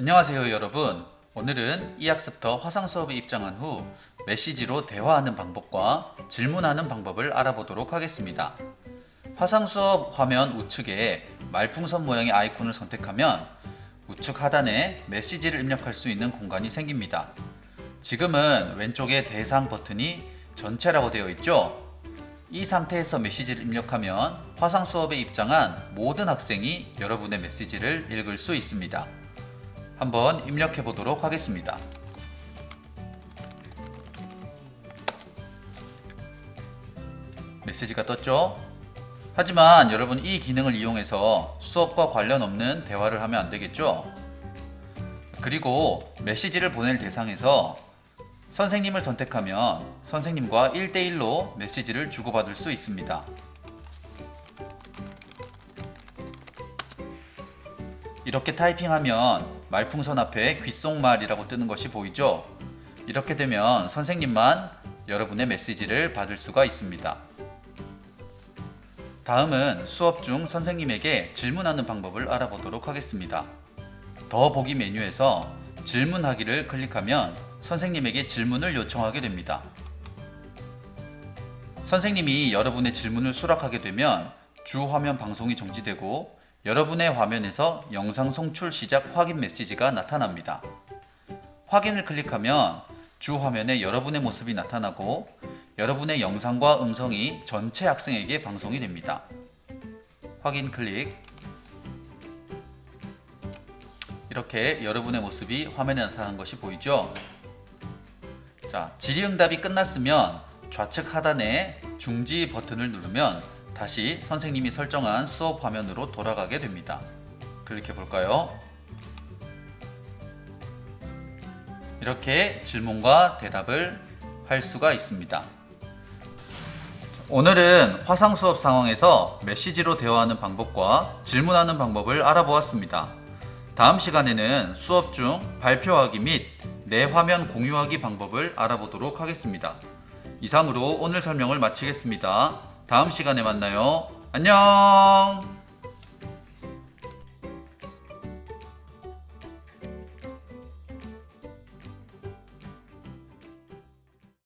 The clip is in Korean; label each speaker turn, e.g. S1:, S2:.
S1: 안녕하세요 여러분. 오늘은 이 학습터 화상 수업에 입장한 후 메시지로 대화하는 방법과 질문하는 방법을 알아보도록 하겠습니다. 화상 수업 화면 우측에 말풍선 모양의 아이콘을 선택하면 우측 하단에 메시지를 입력할 수 있는 공간이 생깁니다. 지금은 왼쪽에 대상 버튼이 전체라고 되어 있죠? 이 상태에서 메시지를 입력하면 화상 수업에 입장한 모든 학생이 여러분의 메시지를 읽을 수 있습니다. 한번 입력해 보도록 하겠습니다. 메시지가 떴죠? 하지만 여러분 이 기능을 이용해서 수업과 관련 없는 대화를 하면 안 되겠죠? 그리고 메시지를 보낼 대상에서 선생님을 선택하면 선생님과 1대1로 메시지를 주고받을 수 있습니다. 이렇게 타이핑하면 말풍선 앞에 귓속말이라고 뜨는 것이 보이죠? 이렇게 되면 선생님만 여러분의 메시지를 받을 수가 있습니다. 다음은 수업 중 선생님에게 질문하는 방법을 알아보도록 하겠습니다. 더 보기 메뉴에서 질문하기를 클릭하면 선생님에게 질문을 요청하게 됩니다. 선생님이 여러분의 질문을 수락하게 되면 주 화면 방송이 정지되고 여러분의 화면에서 영상 송출 시작 확인 메시지가 나타납니다. 확인을 클릭하면 주 화면에 여러분의 모습이 나타나고 여러분의 영상과 음성이 전체 학생에게 방송이 됩니다. 확인 클릭 이렇게 여러분의 모습이 화면에 나타난 것이 보이죠? 자, 질의응답이 끝났으면 좌측 하단에 중지 버튼을 누르면 다시 선생님이 설정한 수업 화면으로 돌아가게 됩니다. 클릭해 볼까요? 이렇게 질문과 대답을 할 수가 있습니다. 오늘은 화상 수업 상황에서 메시지로 대화하는 방법과 질문하는 방법을 알아보았습니다. 다음 시간에는 수업 중 발표하기 및 내 화면 공유하기 방법을 알아보도록 하겠습니다. 이상으로 오늘 설명을 마치겠습니다. 다음 시간에 만나요. 안녕!